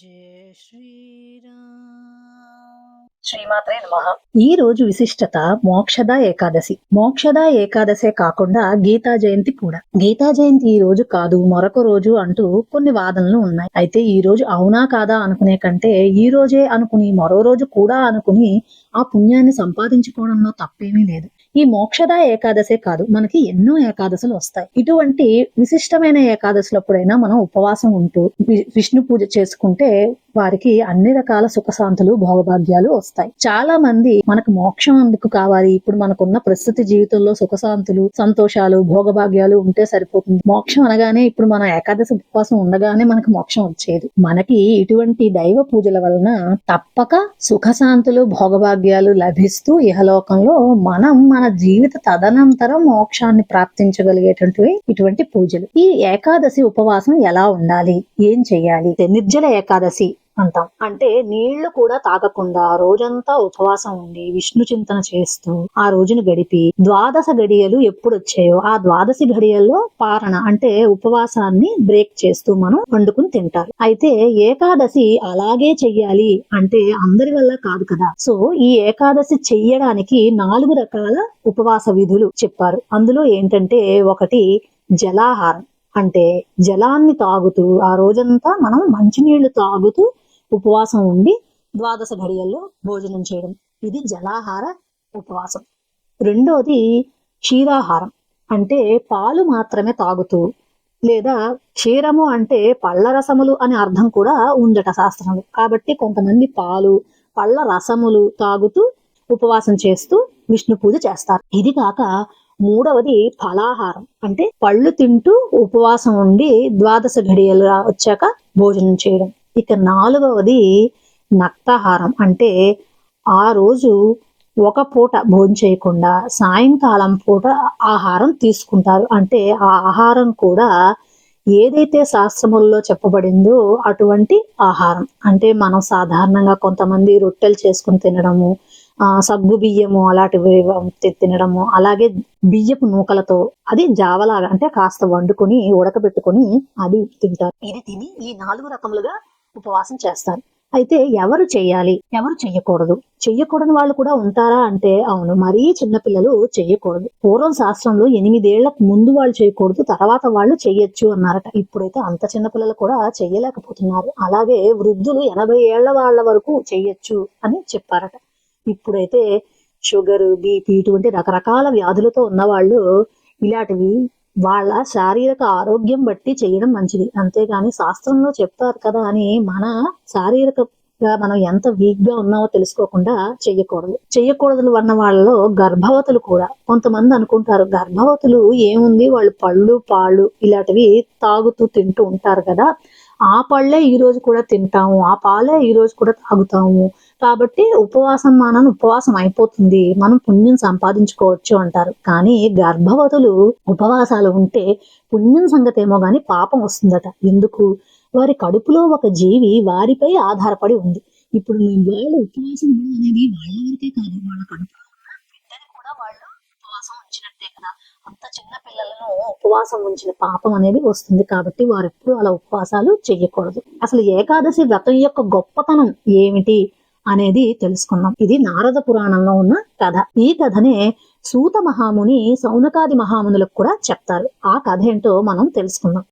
జయ శ్రీరామ్. శ్రీమాత్రే నమః. ఈ రోజు విశిష్టత మోక్షద ఏకాదశి. మోక్షద ఏకాదశే కాకుండా గీతా జయంతి కూడా. గీతా జయంతి ఈ రోజు కాదు మరొక రోజు అంటూ కొన్ని వాదనలు ఉన్నాయి. అయితే ఈ రోజు అవునా కాదా అనుకునే కంటే ఈ రోజే అనుకుని మరో రోజు కూడా అనుకుని ఆ పుణ్యాన్ని సంపాదించుకోవడంలో తప్పేమీ లేదు. ఈ మోక్షద ఏకాదశే కాదు మనకి ఎన్నో ఏకాదశులు వస్తాయి. ఇటువంటి విశిష్టమైన ఏకాదశులప్పుడైనా మనం ఉపవాసం ఉంటూ విష్ణు పూజ చేసుకుంటే వారికి అన్ని రకాల సుఖశాంతులు భోగభాగ్యాలు వస్తాయి. చాలా మంది మనకు మోక్షం ఎందుకు కావాలి? ఇప్పుడు మనకున్న ప్రస్తుత జీవితంలో సుఖశాంతులు సంతోషాలు భోగభాగ్యాలు ఉంటే సరిపోతుంది. మోక్షం అనగానే ఇప్పుడు మన ఏకాదశి ఉపవాసం ఉండగానే మనకు మోక్షం వచ్చేది. మనకి ఇటువంటి దైవ పూజల వలన తప్పక సుఖశాంతులు భోగభాగ్యాలు లభిస్తూ ఇహలోకంలో మనం మన జీవిత తదనంతరం మోక్షాన్ని ప్రాప్తించగలిగేటటువంటివి ఇటువంటి పూజలు. ఈ ఏకాదశి ఉపవాసం ఎలా ఉండాలి? ఏం చేయాలి? నిర్జల ఏకాదశి అంటాం. అంటే నీళ్ళు కూడా తాగకుండా రోజంతా ఉపవాసం ఉండి విష్ణు చింతన చేస్తూ ఆ రోజును గడిపి ద్వాదశ గడియలు ఎప్పుడు వచ్చాయో ఆ ద్వాదశి గడియల్లో పారణ అంటే ఉపవాసాన్ని బ్రేక్ చేస్తూ మనం వండుకుని తింటారు. అయితే ఏకాదశి అలాగే చెయ్యాలి అంటే అందరి వల్ల కాదు కదా. సో ఈ ఏకాదశి చెయ్యడానికి నాలుగు రకాల ఉపవాస విధులు చెప్పారు. అందులో ఏంటంటే ఒకటి జలాహారం. అంటే జలాన్ని తాగుతూ ఆ రోజంతా మనం మంచినీళ్ళు తాగుతూ ఉపవాసం ఉండి ద్వాదశ ఘడియల్లో భోజనం చేయడం. ఇది జలాహార ఉపవాసం. రెండోది క్షీరాహారం. అంటే పాలు మాత్రమే తాగుతూ లేదా క్షీరము అంటే పళ్ళ రసములు అనే అర్థం కూడా ఉందట శాస్త్రంలో. కాబట్టి కొంతమంది పాలు పళ్ళ రసములు తాగుతూ ఉపవాసం చేస్తూ విష్ణు పూజ చేస్తారు. ఇది కాక మూడవది ఫలాహారం. అంటే పళ్ళు తింటూ ఉపవాసం ఉండి ద్వాదశ ఘడియలు వచ్చాక భోజనం చేయడం. ఇక నాలుగవది నక్తాహారం. అంటే ఆ రోజు ఒక పూట భోజనం చేయకుండా సాయంకాలం పూట ఆహారం తీసుకుంటారు. అంటే ఆ ఆహారం కూడా ఏదైతే శాస్త్రముల్లో చెప్పబడిందో అటువంటి ఆహారం. అంటే మనం సాధారణంగా కొంతమంది రొట్టెలు చేసుకుని తినడము సగ్గు బియ్యము అలాంటివి తినడము అలాగే బియ్యపు నూకలతో అది జావలాగా అంటే కాస్త వండుకొని ఉడకబెట్టుకొని అది తింటారు. ఇది తిని ఈ నాలుగు రకములుగా ఉపవాసం చేస్తారు అయితే ఎవరు చేయాలి? ఎవరు చెయ్యకూడదు? చెయ్యకూడని వాళ్ళు కూడా ఉంటారా అంటే అవును మరీ చిన్నపిల్లలు చెయ్యకూడదు. పూర్వం శాస్త్రంలో ఎనిమిదేళ్ళ ముందు వాళ్ళు చేయకూడదు తర్వాత వాళ్ళు చెయ్యొచ్చు అన్నారట. ఇప్పుడైతే అంత చిన్నపిల్లలు కూడా చెయ్యలేకపోతున్నారు. అలాగే వృద్ధులు ఎనభై ఏళ్ళ వాళ్ళ వరకు చెయ్యొచ్చు అని చెప్పారట. ఇప్పుడైతే షుగర్ బీపీ ఇటువంటి రకరకాల వ్యాధులతో ఉన్నవాళ్ళు ఇలాంటివి వాళ్ళ శారీరక ఆరోగ్యం బట్టి చేయడం మంచిది. అంతేగాని శాస్త్రంలో చెప్తారు కదా అని మన శారీరకంగా మనం ఎంత వీక్గా ఉన్నామో తెలుసుకోకుండా చెయ్యకూడదు. చెయ్యకూడదు అన్న వాళ్ళలో గర్భవతులు కూడా. కొంతమంది అనుకుంటారు గర్భవతులు ఏముంది? వాళ్ళు పళ్ళు పాళ్ళు ఇలాంటివి తాగుతూ తింటూ ఉంటారు కదా. ఆ పళ్ళే ఈ రోజు కూడా తింటాము ఆ పాలే ఈ రోజు కూడా తాగుతాము కాబట్టి ఉపవాసం మానని ఉపవాసం అయిపోతుంది. మనం పుణ్యం సంపాదించుకోవచ్చు అంటారు. కానీ గర్భవతులు ఉపవాసాలు ఉంటే పుణ్యం సంగతేమో గాని పాపం వస్తుందట. ఎందుకు? వారి కడుపులో ఒక జీవి వారిపై ఆధారపడి ఉంది. ఇప్పుడు వాళ్ళు ఉపవాసం ఉండడం అనేది వాళ్ళ వరకే కాదు వాళ్ళ కడుపులో బిడ్డని కూడా వాళ్ళు ఉపవాసం ఉంచినట్టే కదా. అంత చిన్న పిల్లలను ఉపవాసం ఉంచిన పాపం అనేది వస్తుంది కాబట్టి వారు ఎప్పుడు అలా ఉపవాసాలు చేయకూడదు. అసలు ఏకాదశి వ్రతం యొక్క గొప్పతనం ఏమిటి? అనేది తెలుసుకున్నాం. ఇది నారద పురాణంలో ఉన్న కథ. ఈ కథనే సూత మహాముని సౌనకాది మహామునులకు కూడా చెప్తారు. ఆ కథ ఏంటో మనం తెలుసుకుందాం.